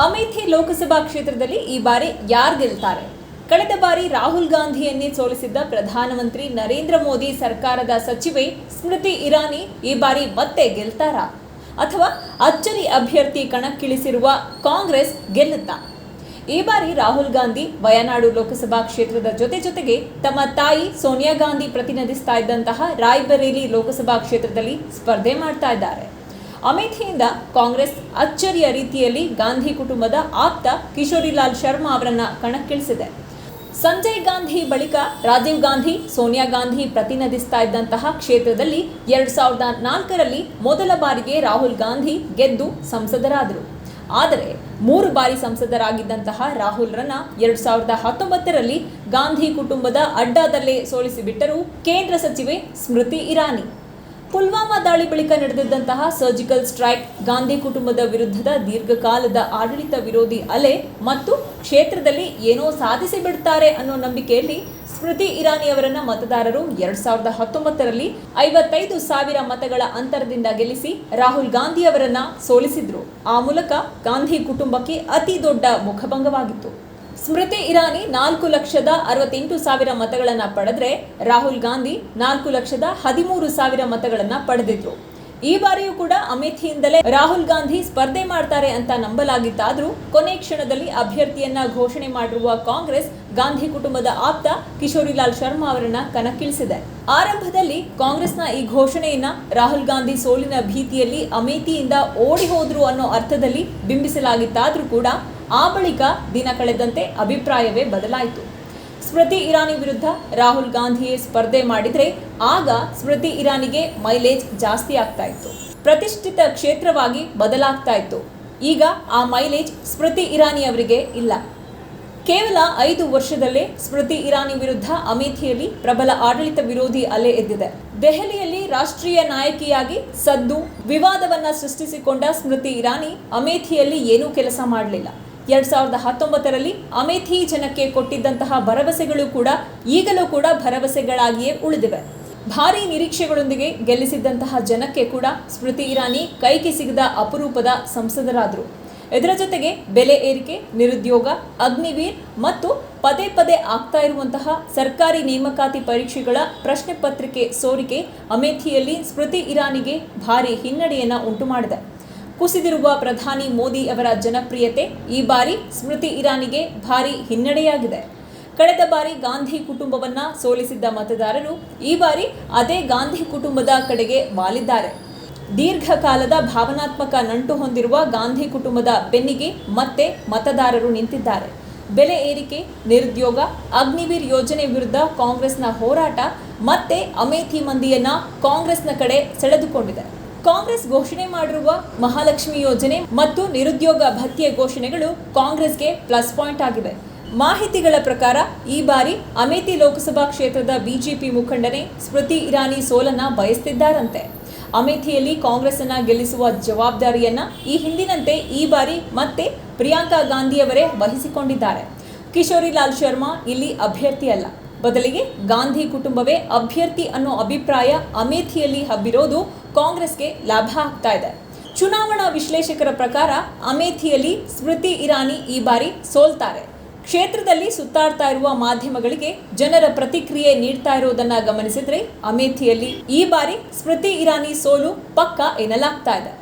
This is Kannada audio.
ಅಮೇಥಿ ಲೋಕಸಭಾ ಕ್ಷೇತ್ರದಲ್ಲಿ ಈ ಬಾರಿ ಯಾರು ಗೆಲ್ತಾರೆ? ಕಳೆದ ಬಾರಿ ರಾಹುಲ್ ಗಾಂಧಿಯನ್ನೇ ಸೋಲಿಸಿದ್ದ ಪ್ರಧಾನಮಂತ್ರಿ ನರೇಂದ್ರ ಮೋದಿ ಸರ್ಕಾರದ ಸಚಿವೆ ಸ್ಮೃತಿ ಇರಾನಿ ಈ ಬಾರಿ ಮತ್ತೆ ಗೆಲ್ತಾರಾ? ಅಥವಾ ಅಚ್ಚರಿ ಅಭ್ಯರ್ಥಿ ಕಣಕ್ಕಿಳಿಸಿರುವ ಕಾಂಗ್ರೆಸ್ ಗೆಲ್ಲುತ್ತಾ? ಈ ಬಾರಿ ರಾಹುಲ್ ಗಾಂಧಿ ವಯನಾಡು ಲೋಕಸಭಾ ಕ್ಷೇತ್ರದ ಜೊತೆ ಜೊತೆಗೆ ತಮ್ಮ ತಾಯಿ ಸೋನಿಯಾ ಗಾಂಧಿ ಪ್ರತಿನಿಧಿಸ್ತಾ ಇದ್ದಂತಹ ರಾಯ್ಬರೇಲಿ ಲೋಕಸಭಾ ಕ್ಷೇತ್ರದಲ್ಲಿ ಸ್ಪರ್ಧೆ ಮಾಡ್ತಾ ಇದ್ದಾರೆ. ಅಮೇಥಿಯಿಂದ ಕಾಂಗ್ರೆಸ್ ಅಚ್ಚರಿಯ ರೀತಿಯಲ್ಲಿ ಗಾಂಧಿ ಕುಟುಂಬದ ಆಪ್ತ ಕಿಶೋರಿಲಾಲ್ ಶರ್ಮಾ ಅವರನ್ನ ಕಣಕ್ಕಿಳಿಸಿದೆ. ಸಂಜಯ್ ಗಾಂಧಿ ಬಳಿಕ ರಾಜೀವ್ ಗಾಂಧಿ, ಸೋನಿಯಾ ಗಾಂಧಿ ಪ್ರತಿನಿಧಿಸ್ತಾ ಇದ್ದಂತಹ ಕ್ಷೇತ್ರದಲ್ಲಿ ಎರಡ್ ಸಾವಿರದ ನಾಲ್ಕರಲ್ಲಿ ಮೊದಲ ಬಾರಿಗೆ ರಾಹುಲ್ ಗಾಂಧಿ ಗೆದ್ದು ಸಂಸದರಾದರು. ಆದರೆ ಮೂರು ಬಾರಿ ಸಂಸದರಾಗಿದ್ದಂತಹ ರಾಹುಲ್ರನ್ನ ಎರಡ್ ಸಾವಿರದ ಹತ್ತೊಂಬತ್ತರಲ್ಲಿ ಗಾಂಧಿ ಕುಟುಂಬದ ಅಡ್ಡಾದಲ್ಲೇ ಸೋಲಿಸಿಬಿಟ್ಟರು ಕೇಂದ್ರ ಸಚಿವೆ ಸ್ಮೃತಿ ಇರಾನಿ. ಪುಲ್ವಾಮಾ ದಾಳಿ ಬಳಿಕ ನಡೆದಿದ್ದಂತಹ ಸರ್ಜಿಕಲ್ ಸ್ಟ್ರೈಕ್, ಗಾಂಧಿ ಕುಟುಂಬದ ವಿರುದ್ಧದ ದೀರ್ಘಕಾಲದ ಆಡಳಿತ ವಿರೋಧಿ ಅಲೆ ಮತ್ತು ಕ್ಷೇತ್ರದಲ್ಲಿ ಏನೋ ಸಾಧಿಸಿ ಬಿಡ್ತಾರೆ ಅನ್ನೋ ನಂಬಿಕೆಯಲ್ಲಿ ಸ್ಮೃತಿ ಇರಾನಿ ಅವರನ್ನ ಮತದಾರರು ಎರಡ್ ಸಾವಿರದ ಹತ್ತೊಂಬತ್ತರಲ್ಲಿ ಐವತ್ತೈದು ಸಾವಿರ ಮತಗಳ ಅಂತರದಿಂದ ಗೆಲ್ಲಿಸಿ ರಾಹುಲ್ ಗಾಂಧಿ ಅವರನ್ನ ಸೋಲಿಸಿದ್ರು. ಆ ಮೂಲಕ ಗಾಂಧಿ ಕುಟುಂಬಕ್ಕೆ ಅತಿ ದೊಡ್ಡ ಮುಖಭಂಗವಾಗಿತ್ತು. ಸ್ಮೃತಿ ಇರಾನಿ ನಾಲ್ಕು ಲಕ್ಷದ ಅರವತ್ತೆಂಟು ಸಾವಿರ ಮತಗಳನ್ನು ಪಡೆದ್ರೆ ರಾಹುಲ್ ಗಾಂಧಿ ನಾಲ್ಕು ಲಕ್ಷದ ಹದಿಮೂರು ಸಾವಿರ ಮತಗಳನ್ನು ಪಡೆದಿದ್ರು. ಈ ಬಾರಿಯೂ ಕೂಡ ಅಮೇಥಿಯಿಂದಲೇ ರಾಹುಲ್ ಗಾಂಧಿ ಸ್ಪರ್ಧೆ ಮಾಡ್ತಾರೆ ಅಂತ ನಂಬಲಾಗಿತ್ತಾದ್ರೂ ಕೊನೆ ಕ್ಷಣದಲ್ಲಿ ಅಭ್ಯರ್ಥಿಯನ್ನ ಘೋಷಣೆ ಮಾಡಿರುವ ಕಾಂಗ್ರೆಸ್ ಗಾಂಧಿ ಕುಟುಂಬದ ಆಪ್ತ ಕಿಶೋರಿಲಾಲ್ ಶರ್ಮಾ ಅವರನ್ನ ಕಣಕ್ಕಿಳಿಸಿದೆ. ಆರಂಭದಲ್ಲಿ ಕಾಂಗ್ರೆಸ್ನ ಈ ಘೋಷಣೆಯನ್ನ ರಾಹುಲ್ ಗಾಂಧಿ ಸೋಲಿನ ಭೀತಿಯಲ್ಲಿ ಅಮೇಥಿಯಿಂದ ಓಡಿ ಹೋದ್ರು ಅನ್ನೋ ಅರ್ಥದಲ್ಲಿ ಬಿಂಬಿಸಲಾಗಿತ್ತಾದ್ರೂ ಕೂಡ ಆ ಬಳಿಕ ದಿನ ಕಳೆದಂತೆ ಅಭಿಪ್ರಾಯವೇ ಬದಲಾಯಿತು. ಸ್ಮೃತಿ ಇರಾನಿ ವಿರುದ್ಧ ರಾಹುಲ್ ಗಾಂಧಿಯೇ ಸ್ಪರ್ಧೆ ಮಾಡಿದರೆ ಆಗ ಸ್ಮೃತಿ ಇರಾನಿಗೆ ಮೈಲೇಜ್ ಜಾಸ್ತಿ ಆಗ್ತಾ ಇತ್ತು. ಪ್ರತಿಷ್ಠಿತ ಕ್ಷೇತ್ರವಾಗಿ ಬದಲಾಗ್ತಾ ಇತ್ತು. ಈಗ ಆ ಮೈಲೇಜ್ ಸ್ಮೃತಿ ಇರಾನಿ ಅವರಿಗೆ ಇಲ್ಲ. ಕೇವಲ ಐದು ವರ್ಷದಲ್ಲೇ ಸ್ಮೃತಿ ಇರಾನಿ ವಿರುದ್ಧ ಅಮೇಥಿಯಲ್ಲಿ ಪ್ರಬಲ ಆಡಳಿತ ವಿರೋಧಿ ಅಲೆ ಎದ್ದಿದೆ. ದೆಹಲಿಯಲ್ಲಿ ರಾಷ್ಟ್ರೀಯ ನಾಯಕಿಯಾಗಿ ಸದ್ದು ವಿವಾದವನ್ನ ಸೃಷ್ಟಿಸಿಕೊಂಡ ಸ್ಮೃತಿ ಇರಾನಿ ಅಮೇಥಿಯಲ್ಲಿ ಏನೂ ಕೆಲಸ ಮಾಡಲಿಲ್ಲ. ಎರಡ್ ಸಾವಿರದ ಹತ್ತೊಂಬತ್ತರಲ್ಲಿ ಅಮೇಥಿ ಜನಕ್ಕೆ ಕೊಟ್ಟಿದ್ದಂತಹ ಭರವಸೆಗಳು ಕೂಡ ಈಗಲೂ ಕೂಡ ಭರವಸೆಗಳಾಗಿಯೇ ಉಳಿದಿವೆ. ಭಾರಿ ನಿರೀಕ್ಷೆಗಳೊಂದಿಗೆ ಗೆಲ್ಲಿಸಿದ್ದಂತಹ ಜನಕ್ಕೆ ಕೂಡ ಸ್ಮೃತಿ ಇರಾನಿ ಕೈಗೆ ಸಿಗದ ಅಪರೂಪದ ಸಂಸದರಾದರು. ಇದರ ಜೊತೆಗೆ ಬೆಲೆ ಏರಿಕೆ, ನಿರುದ್ಯೋಗ, ಅಗ್ನಿವೀರ್ ಮತ್ತು ಪದೇ ಪದೇ ಆಗ್ತಾ ಇರುವಂತಹ ಸರ್ಕಾರಿ ನೇಮಕಾತಿ ಪರೀಕ್ಷೆಗಳ ಪ್ರಶ್ನೆ ಪತ್ರಿಕೆ ಸೋರಿಕೆ ಅಮೇಥಿಯಲ್ಲಿ ಸ್ಮೃತಿ ಇರಾನಿಗೆ ಭಾರಿ ಹಿನ್ನಡೆಯನ್ನು ಉಂಟು ಮಾಡಿದೆ ಕುಸಿದಿರುವ ಪ್ರಧಾನಿ ಮೋದಿ ಅವರ ಜನಪ್ರಿಯತೆ ಈ ಬಾರಿ ಸ್ಮೃತಿ ಇರಾನಿಗೆ ಭಾರಿ ಹಿನ್ನಡೆಯಾಗಿದೆ. ಕಳೆದ ಬಾರಿ ಗಾಂಧಿ ಕುಟುಂಬವನ್ನ ಸೋಲಿಸಿದ್ದ ಮತದಾರರು ಈ ಬಾರಿ ಅದೇ ಗಾಂಧಿ ಕುಟುಂಬದ ಕಡೆಗೆ ವಾಲಿದ್ದಾರೆ. ದೀರ್ಘಕಾಲದ ಭಾವನಾತ್ಮಕ ನಂಟು ಹೊಂದಿರುವ ಗಾಂಧಿ ಕುಟುಂಬದ ಬೆನ್ನಿಗೆ ಮತ್ತೆ ಮತದಾರರು ನಿಂತಿದ್ದಾರೆ. ಬೆಲೆ ಏರಿಕೆ, ನಿರುದ್ಯೋಗ, ಅಗ್ನಿವೀರ್ ಯೋಜನೆ ವಿರುದ್ಧ ಕಾಂಗ್ರೆಸ್ನ ಹೋರಾಟ ಮತ್ತೆ ಅಮೇಥಿ ಮಂದಿಯನ್ನ ಕಾಂಗ್ರೆಸ್ನ ಕಡೆ ಸೆಳೆದುಕೊಂಡಿದೆ. ಕಾಂಗ್ರೆಸ್ ಘೋಷಣೆ ಮಾಡಿರುವ ಮಹಾಲಕ್ಷ್ಮಿ ಯೋಜನೆ ಮತ್ತು ನಿರುದ್ಯೋಗ ಭತ್ಯೆ ಘೋಷಣೆಗಳು ಕಾಂಗ್ರೆಸ್ಗೆ ಪ್ಲಸ್ ಪಾಯಿಂಟ್ ಆಗಿವೆ. ಮಾಹಿತಿಗಳ ಪ್ರಕಾರ, ಈ ಬಾರಿ ಅಮೇಥಿ ಲೋಕಸಭಾ ಕ್ಷೇತ್ರದ ಬಿಜೆಪಿ ಮುಖಂಡನೇ ಸ್ಮೃತಿ ಇರಾನಿ ಸೋಲನ್ನ ಬಯಸ್ತಿದ್ದಾರಂತೆ. ಅಮೇಥಿಯಲ್ಲಿ ಕಾಂಗ್ರೆಸ್ ಅನ್ನ ಗೆಲ್ಲಿಸುವ ಜವಾಬ್ದಾರಿಯನ್ನ ಈ ಹಿಂದಿನಂತೆ ಈ ಬಾರಿ ಮತ್ತೆ ಪ್ರಿಯಾಂಕಾ ಗಾಂಧಿಯವರೇ ವಹಿಸಿಕೊಂಡಿದ್ದಾರೆ. ಕಿಶೋರಿಲಾಲ್ ಶರ್ಮಾ ಇಲ್ಲಿ ಅಭ್ಯರ್ಥಿ ಅಲ್ಲ ಬದಲಿಗೆ ಗಾಂಧಿ ಕುಟುಂಬವೇ ಅಭ್ಯರ್ಥಿ ಅನ್ನೋ ಅಭಿಪ್ರಾಯ ಅಮೇಥಿಯಲ್ಲಿ ಹಬ್ಬಿರೋದು ಕಾಂಗ್ರೆಸ್ಗೆ ಲಾಭ ಆಗ್ತಾ ಇದೆ. ಚುನಾವಣಾ ವಿಶ್ಲೇಷಕರ ಪ್ರಕಾರ ಅಮೇಥಿಯಲ್ಲಿ ಸ್ಮೃತಿ ಇರಾನಿ ಈ ಬಾರಿ ಸೋಲ್ತಾರೆ. ಕ್ಷೇತ್ರದಲ್ಲಿ ಸುತ್ತಾಡ್ತಾ ಇರುವ ಮಾಧ್ಯಮಗಳಿಗೆ ಜನರ ಪ್ರತಿಕ್ರಿಯೆ ನೀಡ್ತಾ ಇರೋದನ್ನ ಗಮನಿಸಿದ್ರೆ ಅಮೇಥಿಯಲ್ಲಿ ಈ ಬಾರಿ ಸ್ಮೃತಿ ಇರಾನಿ ಸೋಲು ಪಕ್ಕ ಎನ್ನಲಾಗ್ತಾ ಇದೆ.